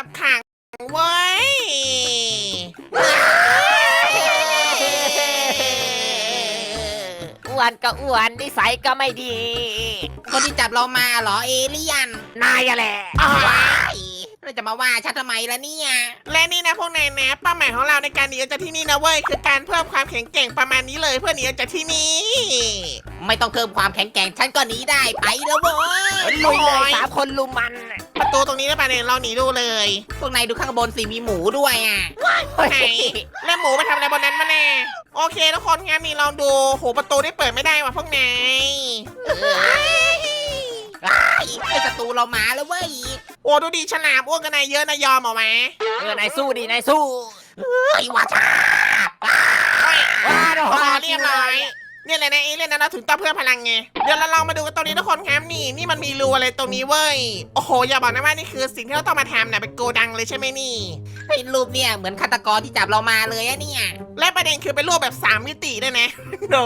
จับขังเว้ยอ้วนก็อ้วนนิสัยก็ไม่ดี คนที่จับเรามาเหรอเอเลี่ยนนายอะแหละว้ายเราจะมาว่าฉันทำไมล่ะเนี่ย และนี่นะพวกนายนะเป้าหมายของเราในการหนีออกจากที่นี่นะเว้ยคือการเพิ่มความแข็งแกร่งประมาณนี้เลยเพื่อหนีออกจากที่นี่ไม่ต้องเพิ่มความแข็งแกร่งฉันก็หนีได้ไปแล้วเว้ยลุยเลยสามคนลุมมัน ประตูตรงนี้ได้ปะเนี่ยเราหนีดูเลย พวกนายดูข้างบนสิมีหมูด้วยอะไหนแล้วหมูไปทำอะไรบนนั้นมาแน่โอเคทุกคนงั้นนี่ลองดูโหประตูได้เปิดไม่ได้ว่ะพวกนายไอ้ศัตรูเรามาแล้วเว้ย โอ้ดูดีฉลามอ้วนกันนายเยอะนะยอมเหรอไหมเออนายสู้ดินายสู้ไอ้ว่าชาว้าดพอเรียบร้อย เนี่ยแหละนะเอเลี่ยนนะเราถึงต้องเพิ่มพลังไง เดี๋ยวเราลองมาดูกันตรงนี้ทุกคนครับนี่นี่มันมีรูอะไรตรงนี้เว้ย โอ้โหอย่าบอกนะว่านี่คือสิ่งที่เราต้องมาทำนะเป็นโกดังเลยใช่ไหมนี่ ไอ้รูปเนี่ยเหมือนฆาตกรที่จับเรามาเลยอะเนี่ยและประเด็นคือเป็นรูปแบบสามมิติด้วยนะโด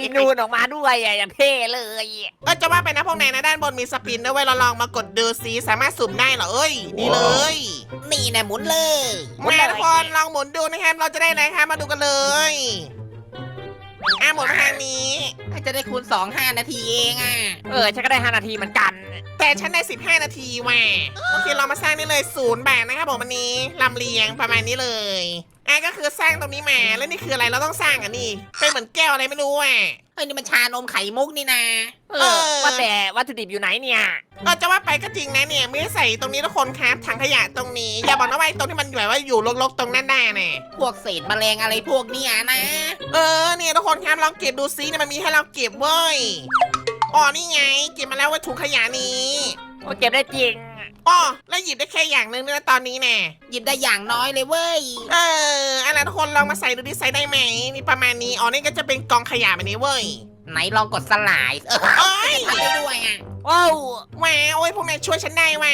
มีนูนออกมาด้วยอะอย่างเท่เลยเออจะว่าไปนะพวกนายนะด้านบนมีสปินด้วยเวยเราลองมากดดูซิสามารถสุ่มได้เหรอเอ้ยนี่เลย นี่นะหมุนเลยมาทุกคนลองหมุนดูนะครับเราจะได้อะไรครับมาดูกันเลย อะหมุนมาทางนี้จะได้คูณสองห้านาทีเองอะ เออฉันก็ได้ห้านาทีเหมือนกัน แต่ฉันได้ 15 นาทีว่ะโอเคเรามาสร้างนี่เลยศูนย์บาทนะครับผมอันนี้ลำเลียงประมาณนี้เลย อะก็คือสร้างตรงนี้มาแล้วนี่คืออะไรเราต้องสร้างอะนี่เป็นเหมือนแก้วอะไรไม่รู้อะ เฮ้ยนี่มันชานมไข่มุกนี่นะเอเอออ ว่าแต่วัตถุดิบอยู่ไหนเนี่ย เออจะว่าไปก็จริงนะเนี่ยไม่ได้ใส่ตรงนี้ทุกคนครับถังขยะตรงนี้ อย่าบอกนะว่าไอ้ตรงที่มันแบบว่าอยู่รกๆตรงนั้นได้น่ะพวกเศษแมลงอะไรพวกเนี้ยนะ เออเนี่ยทุกคนครับลองเก็บดูซิเนี่ยมันมีให้เราเก็บเว้ยอ๋อนี่ไง เก็บมาแล้วไว้ถุงขยะนี้ โอ้เก็บได้จริง อ๋อแล้วหยิบได้แค่อย่างหนึ่งนะตอนนี้แน่หยิบได้อย่างน้อยเลยเว้ย เอออะไรทุกคนลองมาใส่ดูดิใส่ได้ไหมนี่ประมาณนี้อ๋อนี่ก็จะเป็นกองขยะแบบนี้เว้ยไหนลองกดสลายเออเอ้ยทำได้ด้วยอะว้าวแหวโอ้ยพวกนายช่วยฉันได้แหว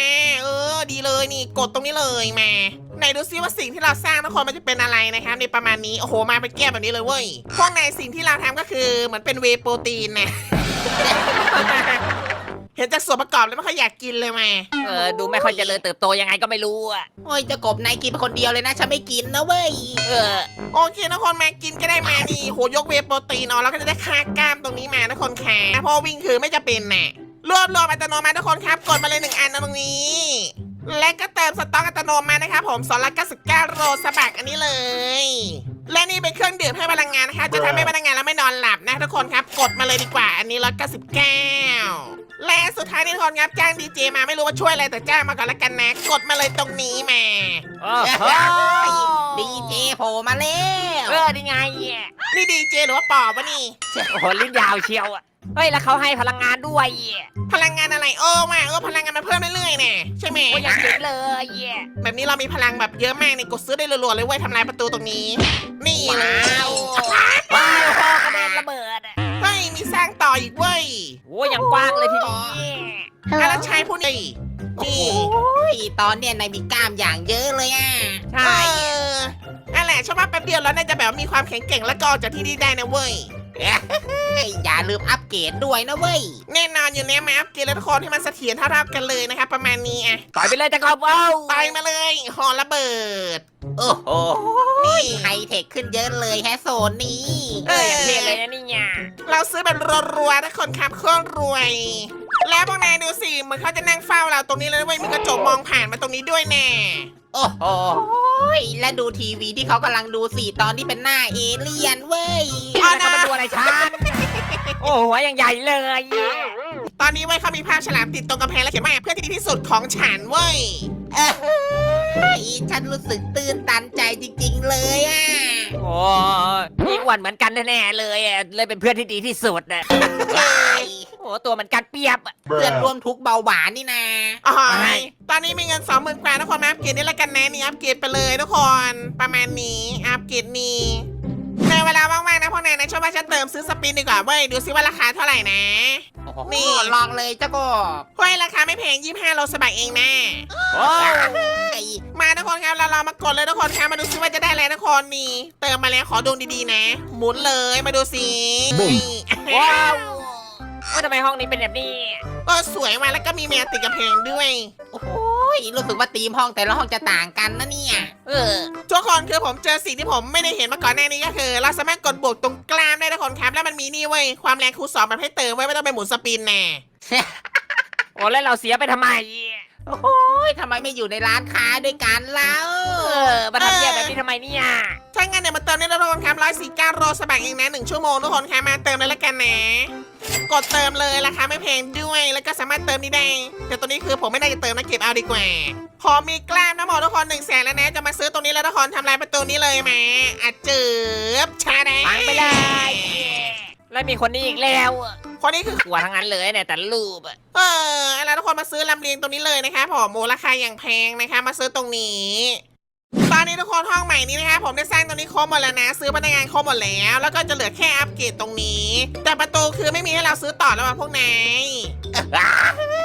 เออ ดีเลยนี่กดตรงนี้เลยแหมาไหนดูซิว่าสิ่งที่เราสร้างทุกคนมันจะเป็นอะไรนะครับในประมาณนี้โอ้โหมาเป็นแก้วแบบนี้เลยเว้ยพวกนายสิ่งที่เราทำก็คือเหมือนเป็นเวย์โปรตีนนะ เห็นจากส่วนประกอบแล้วไม่ค่อยอยากกินเลยแหมาเออดูไม่ค่อยเจริญเติบโตยังไงก็ไม่รู้อะโอ้ยเจะกบนายกินเป็นคนเดียวเลยนะฉันไม่กินนะเว้ยเออโอเคทุกคนมากินก็ได้มานี่โหยกเวย์โปรตีนเอาแล้วก็จะได้ค่ากล้ามตรงนี้มาทุกคนค่ะเพราะวิ่งคือไม่จะเป็นน่ะรวบรวมอัตโนมัติทุกคนครับกดมาเลยหนึ่งอันนะตรงนี้ และก็เติมสต๊อกอัตโนมัตินะครับผมสองร้อยเก้าสิบเก้าโรสบักอันนี้เลย และนี่เป็นเครื่องดื่มให้พลังงานนะคะจะทำให้พลังงานแล้วไม่นอนหลับนะทุกคนครับ กดมาเลยดีกว่าอันนี้ร้อยเก้าสิบเก้า และสุดท้ายนี่ทุกคนครับจ้างดีเจมาไม่รู้ว่าช่วยอะไรแต่จ้างมาก่อนละกันนะ กดมาเลยตรงนี้มาโอ้โหดีเจโผล่มาแล้วเออนี่ไงนี่ดีเจหรือว่าปอบวะนี่ โอ้โหลิ้นยาวเชียวอะเฮ้ยแล้วเขาให้พลังงานด้วยพลังงานอะไรเออมาเออพลังงานมันเพิ่มเรื่อยๆเนี่ยใช่ไหม โอ้ยอย่างเจ๋งเลยแบบนี้เรามีพลังแบบเยอะมากในกดซื้อได้รัวๆเลยเว้ยทำลายประตูตรงนี้ นี่เลยว้าวว้าวพอกระเด็นระเบิดอะ เฮ้ยมีสร้างต่ออีกเว้ยโอ้ยอย่างกว้างเลยทีนี้อาแล้วชายผู้นี้นี่โอ้ยตอนเนี้ยนายมีกล้ามอย่างเยอะเลยอะ ใช่เออนั่นแหละชาวบ้านแป๊บเดียวแล้วน่าจะแบบว่ามีความแข็งแกร่งแล้วก็ออกจากที่นี่ได้นะเว้ย เฮ้ยอย่าลืมอัปเกรดด้วยนะเว้ย แน่นอนอยู่แล้วมาอัพเกรดแล้วทุกคนให้มันเสถียรเท่าๆกันเลยนะครับ ประมาณนี้อะต่อยไปเลยจะกอบว้าวไปมาเลยหอระเบิด โอ้โหนี่ไฮเทคขึ้นเยอะเลยแฮะโซนนี้ เอออย่างเเราซื้อแบบรัวๆทุกคนครับโคตรรวย แล้วพวกนายดูสิเหมือนเขาจะนั่งเฝ้าเราตรงนี้เลยเว้ยมีกระจกมองผ่านมาตรงนี้ด้วยแน่โอ้โหและดูทีวีที่เขากำลังดูสิตอนที่เป็นหน้าเอเลี่ยนเว้ยเอาเขามาดูอะไรฉันโอ้โหหัวอย่างใหญ่เลย ตอนนี้เว้ยเขามีภาพฉลามติดตรงกำแพงแล้วเขียนว่าเพื่อนที่ดีที่สุดของฉันเว้ยเอ้ยฉันรู้สึกตื้นตันใจจริง ๆ เลยอะ โอ้พี่อ้วนเหมือนกันแน่ๆเลยอะเลยเป็นเพื่อนที่ดีที่สุดนะเอ้ยโอ้ตัวเหมือนกันเปรียบอะเพื่อนร่วมทุกข์เบาหวานนี่นาอ๋อไม่ตอนนี้มีเงินสองหมื่นกว่าทุกคนมาอัปเกรดนี่ละกันนะนี่อัปเกรดไปเลยทุกคน ประมาณนี้อัปเกรดนี้ในเวลาว่างๆนะพวกนายนะชอบว่าฉันเติมซื้อสปินดีกว่าเว้ยดูซิว่าราคาเท่าไหร่นะ นี่ นี่ลองเลยเจ้ากบเฮ้ยราคาไม่แพง25โลสบักเองนะโอ้ไอ้มาทุกคนครับเราเรามากดเลยทุกคนครับมาดูซิว่าจะได้อะไรทุกคนนี่เติมมาแล้วขอดวงดีๆนะ หมุนเลยมาดูสิว้าวว่าทำไมห้องนี้เป็นแบบนี้ ก็สวยมาแล้วก็มีแมวติดกำแพงด้วย โอ้โห ยรู้สึกว่าตีมห้องแต่ละห้องจะต่างกันนะเนี่ย เออ ทุกคนคือผมเจอสิ่งที่ผมไม่ได้เห็นมาก่อนหน้านี้ก็คือ เราสามารถกดบวกตรงกลางได้ทุกคนครับ แล้วมันมีนี่เว้ยความแรงคูณสองมันให้เติมไว้ไม่ต้องไปหมุนสปินแน่ โอ้แล้วเราเสียไปทำไมโอ้ยทำไมไม่อยู่ในร้านค้าด้วยกันแล้ว เออมาทำเนี่ยแบบนี้ทำไมเนี่ยถ้างั้นเดี๋ยวมาเติมได้แล้วทุกคนครับร้อยสี่เก้าโรสบักเองนะหนึ่งชั่วโมงทุกคนครับมาเติมเลยละกันนะ กดเติมเลยราคาไม่แพงด้วยแล้วก็สามารถเติมนี้ได้ แต่ตัวนี้คือผมไม่น่าจะเติมนะเก็บเอาดีกว่า พอมีกล้ามนะหมอทุกคนหนึ่งแสนแล้วนะ จะมาซื้อตรงนี้แล้วทุกคนทำลายประตูนี้เลยไหมอาจจืบชาแดงฟังไปเลยแล้วมีคนนี้อีกแล้วคนนี้คือ กลัวทั้งนั้นเลยเนี่ยแต่รูปอะเออแล้วทุกคนมาซื้อลำเลียงตรงนี้เลยนะคะผมโมราคาอย่างแพงนะคะ มาซื้อตรงนี้ ตอนนี้ทุกคนห้องใหม่นี้นะคะผมได้สร้างตรงนี้ครบหมดแล้วนะ ซื้อพนักงานครบหมดแล้ว แล้วก็จะเหลือแค่อัปเกรดตรงนี้ แต่ประตูคือไม่มีให้เราซื้อต่อแล้วว่ะพวกนาย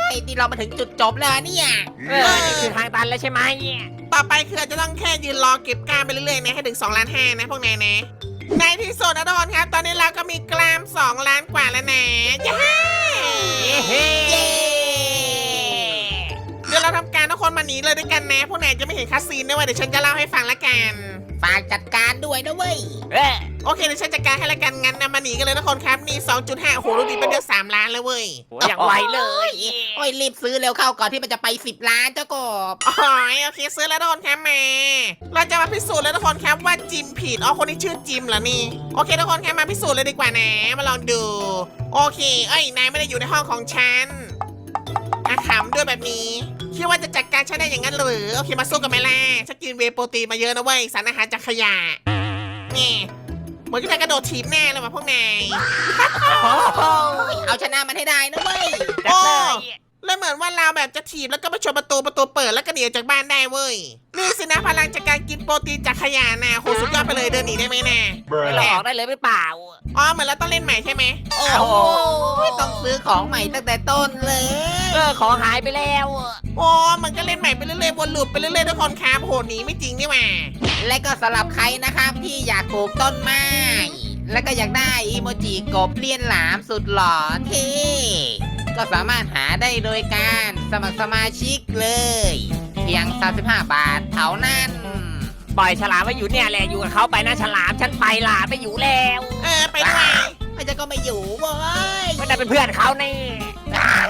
ไอ้ที่เรามาถึงจุดจบแล้วเนี่ยเออนี่คือทางตันแล้วใช่ไหมต่อไปคืออาจจะต้องแค่ยืนรอเก็บกล้ามไปเรื่อยๆนะให้ถึง2ล้านห้านะพวกนายนะในที่สุดนะทุกคนครับ ตอนนี้เราก็มีกล้าม 2 ล้านกว่าแล้วนะย้าเย้เฮ้เย้เดี๋ยวเราทำการทุกคนมาหนีเลยด้วยกันนะพวกนายจะไม่เห็นคัสซีนด้วยเวยเดี๋ยวฉันจะเล่าให้ฟังละกัน ฝากจัดการด้วยนะเว้ยเออโอเคเดี๋ยวฉันจัดการให้ละกันงั้นนะมาหนีกันเลยทุกคนครับนี่ 2.5โอ้โหรูดีเป็นเดือน3ล้านเลยเว้ยโหอย่างไวเลย โอ้ยรีบซื้อเร็วเข้าก่อนที่มันจะไปสิบล้านเจ้ากบอ๋อโอเคซื้อแล้วทุกคนครับมาเราจะมาพิสูจน์แล้วทุกคนครับว่าจิมผิดอ๋อคนที่ชื่อจิมเหรอนี่โอเคทุกคนครับมาพิสูจน์เลยดีกว่านะมาลองดู โอเค เอ้ยนายไม่ได้อยู่ในห้องของฉันอาขำด้วยแบบนี้ คิดว่าจะจัดการฉันได้อย่างนั้นหรือโอเคมาสู้กันไหมล่ะฉันกินเวย์โปรตีนมาเยอะนะเว้ยสารอาหารจากขยะนี่เหมือนจะได้กระโดดถีบแน่เลยว่ะพวกนายโอ้โหเอาชนะมันให้ได้นะเว้ยจัดเลย แล้วเหมือนว่าเราแบบจะถีบแล้วก็ไปชนประตูประตูเปิดแล้วก็หนีออกจากบ้านได้เว้ยนี่สินะพลังจากการกินโปรตีนจากขยะนะโหสุดยอดไปเลยเดินหนีได้ไหมนะให้เราออกได้เลยหรือเปล่า อ๋อเหมือนเราต้องเล่นใหม่ใช่ไหมโอ้โหต้องซื้อของใหม่ตั้งแต่ต้นเลยเออของหายไปแล้วโอ้มันก็เล่นใหม่ไปเรื่อยๆวนลูปไปเรื่อยๆทุกคนครับโหหนีไม่จริงนี่หว่าและก็สำหรับใครนะครับที่อยากปลูกต้นไม้และก็อยากได้อีโมจิกบเลี่ยนหลามสุดหล่อเท่ ก็สามารถหาได้โดยการสมัครสมาชิกเลย เพียง 35 บาทเท่านั้น ปล่อยฉลามไว้อยู่เนี่ยแหละ อยู่กับเขาไปนะฉลาม ฉันไปล่ะไม่อยู่แล้วเออไปด้วยไม่จะก็ไม่อยู่เว้ยไม่ได้เป็นเพื่อนเขานี่อ้าว